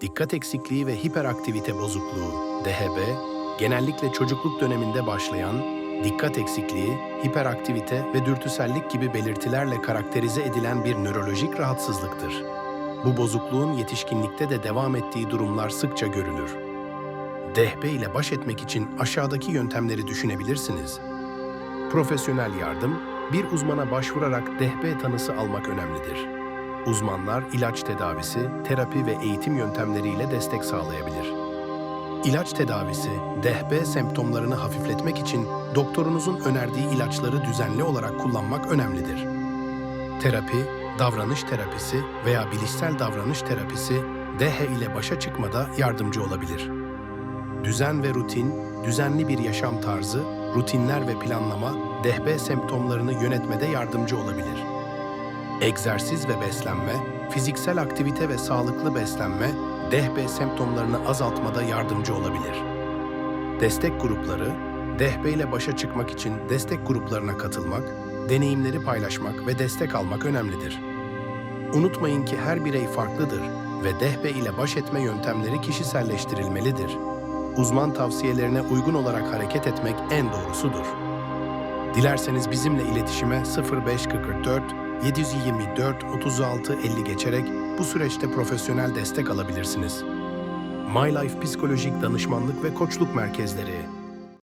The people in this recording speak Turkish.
Dikkat eksikliği ve hiperaktivite bozukluğu, DHB, genellikle çocukluk döneminde başlayan dikkat eksikliği, hiperaktivite ve dürtüsellik gibi belirtilerle karakterize edilen bir nörolojik rahatsızlıktır. Bu bozukluğun yetişkinlikte de devam ettiği durumlar sıkça görülür. DHB ile baş etmek için aşağıdaki yöntemleri düşünebilirsiniz. Profesyonel yardım, bir uzmana başvurarak DHB tanısı almak önemlidir. Uzmanlar ilaç tedavisi, terapi ve eğitim yöntemleriyle destek sağlayabilir. İlaç tedavisi, DHB semptomlarını hafifletmek için doktorunuzun önerdiği ilaçları düzenli olarak kullanmak önemlidir. Terapi, davranış terapisi veya bilişsel davranış terapisi DH ile başa çıkmada yardımcı olabilir. Düzen ve rutin, düzenli bir yaşam tarzı, rutinler ve planlama DHB semptomlarını yönetmede yardımcı olabilir. Egzersiz ve beslenme, fiziksel aktivite ve sağlıklı beslenme DHB semptomlarını azaltmada yardımcı olabilir. Destek grupları, DHB ile başa çıkmak için destek gruplarına katılmak, deneyimleri paylaşmak ve destek almak önemlidir. Unutmayın ki her birey farklıdır ve DHB ile baş etme yöntemleri kişiselleştirilmelidir. Uzman tavsiyelerine uygun olarak hareket etmek en doğrusudur. Dilerseniz bizimle iletişime 0544 724 36 50 geçerek bu süreçte profesyonel destek alabilirsiniz. My Life Psikolojik Danışmanlık ve Koçluk Merkezleri